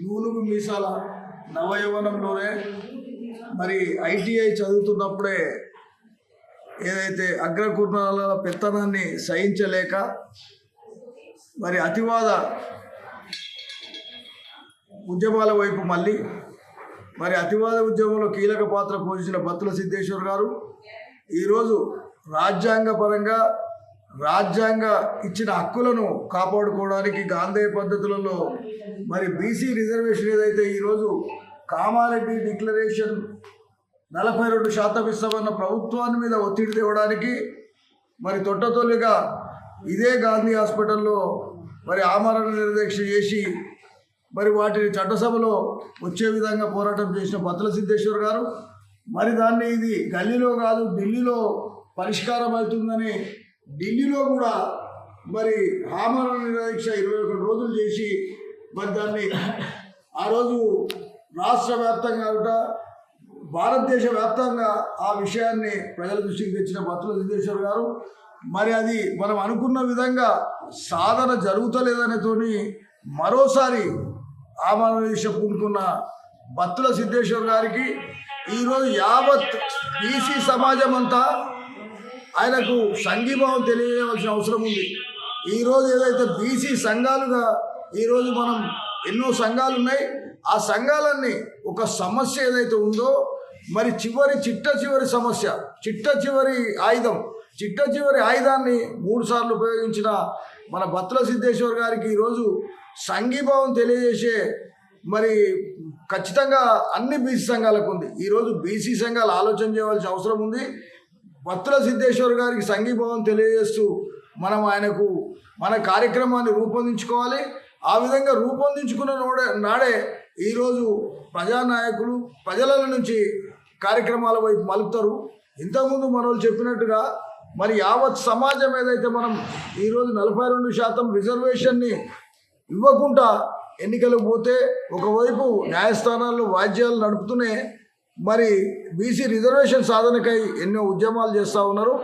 నూలుగు మీసాల నవయవనంలోనే మరి ఐటీఐ చదువుతున్నప్పుడే ఏదైతే అగ్రకుర్ణాల పెత్తనాన్ని సహించలేక మరి అతివాద ఉద్యమాల వైపు మళ్ళీ మరి అతివాద ఉద్యమంలో కీలక పాత్ర పోషించిన బత్తుల సిద్ధేశ్వర్ గారు ఈరోజు రాజ్యాంగపరంగా రాజ్యాంగ ఇచ్చిన హక్కులను కాపాడుకోవడానికి గాంధేయ పద్ధతులలో మరి బీసీ రిజర్వేషన్ ఏదైతే ఈరోజు కామారెడ్డి డిక్లరేషన్ నలభై రెండు శాతం ఇస్తామన్న ప్రభుత్వాన్ని మీద ఒత్తిడి తేవడానికి మరి తొట్టతొలిగా ఇదే గాంధీ హాస్పిటల్లో మరి ఆమరణ నిర్దేక్ష చేసి మరి వాటిని చట్టసభలో వచ్చే విధంగా పోరాటం చేసిన బత్తుల సిద్ధేశ్వర్ గారు మరి దాన్ని ఇది గల్లీలో కాదు ఢిల్లీలో పరిష్కారం అవుతుందని ఢిల్లీలో కూడా మరి ఆమరణ నిరీక్ష ఇరవై ఒకటి రోజులు చేసి మరి దాన్ని ఆ రోజు రాష్ట్ర వ్యాప్తంగా కూడా భారతదేశ వ్యాప్తంగా ఆ విషయాన్ని ప్రజల దృష్టికి తెచ్చిన భక్తుల సిద్ధేశ్వర్ గారు. మరి అది మనం అనుకున్న విధంగా సాధన జరుగుతలేదనేతోని మరోసారి ఆమరణ పూనుకున్న భక్తుల సిద్ధేశ్వర్ గారికి ఈరోజు యావత్ బీసీ సమాజం అంతా ఆయనకు సంఘీభావం తెలియవలసిన అవసరం ఉంది. ఈరోజు ఏదైతే బీసీ సంఘాలుగా ఈరోజు మనం ఎన్నో సంఘాలు ఉన్నాయి ఆ సంఘాలన్నీ ఒక సమస్య ఏదైతే ఉందో మరి చివరి చిట్ట చివరి సమస్య చిట్ట చివరి ఆయుధం చిట్ట చివరి ఆయుధాన్ని మూడుసార్లు ఉపయోగించిన మన భత్ర సిద్ధేశ్వర్ గారికి ఈరోజు సంఘీభావం తెలియజేసే మరి ఖచ్చితంగా అన్ని బీసీ సంఘాలకు ఉంది. ఈరోజు బీసీ సంఘాలు ఆలోచన చేయవలసిన అవసరం ఉంది. భక్తుల సిద్ధేశ్వర్ గారికి సంఘీభావం తెలియజేస్తూ మనం ఆయనకు మన కార్యక్రమాన్ని రూపొందించుకోవాలి. ఆ విధంగా రూపొందించుకున్న నోడే నాడే ఈరోజు ప్రజానాయకులు ప్రజల నుంచి కార్యక్రమాల వైపు మలుపుతారు. ఇంతకుముందు మనోళ్ళు చెప్పినట్టుగా మరి యావత్ సమాజం ఏదైతే మనం ఈరోజు నలభై రెండు శాతం రిజర్వేషన్ని ఇవ్వకుండా ఎన్నికలు పోతే ఒకవైపు న్యాయస్థానాల్లో వాద్యాలు నడుపుతూనే మరి బీసీ రిజర్వేషన్ సాధనకై ఎన్నో ఉద్యమాలు చేస్తూ ఉన్నారు.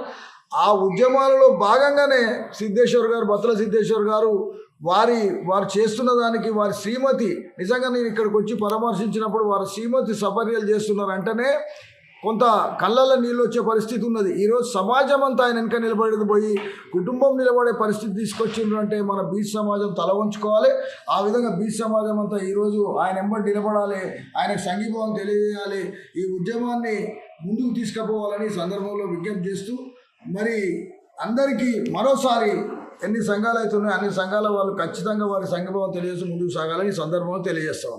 ఆ ఉద్యమాలలో భాగంగానే సిద్ధేశ్వర్ గారు బత్తల సిద్ధేశ్వర్ గారు వారి వారు చేస్తున్న దానికి వారి శ్రీమతి నిజంగా నేను ఇక్కడికి వచ్చి పరామర్శించినప్పుడు వారి శ్రీమతి సపర్యలు చేస్తున్నారు అంటేనే కొంత కళ్ళల్లో నీళ్ళు వచ్చే పరిస్థితి ఉన్నది. ఈరోజు సమాజం అంతా ఆయన వెనక నిలబడేది పోయి కుటుంబం నిలబడే పరిస్థితి తీసుకొచ్చిండ్రు అంటే మన బీచ్ సమాజం తల వంచుకోవాలి. ఆ విధంగా బీచ్ సమాజం అంతా ఈరోజు ఆయన ఎంబడి నిలబడాలి. ఆయనకు సంఘీభావం తెలియజేయాలి. ఈ ఉద్యమాన్ని ముందుకు తీసుకుపోవాలని సందర్భంలో విజ్ఞప్తి చేస్తూ మరి అందరికీ మరోసారి ఎన్ని సంఘాలు అవుతున్నాయో అన్ని సంఘాల వాళ్ళు ఖచ్చితంగా వారి సంఘీభావం తెలియజేసి ముందుకు సాగాలని ఈ సందర్భంలో తెలియజేస్తాం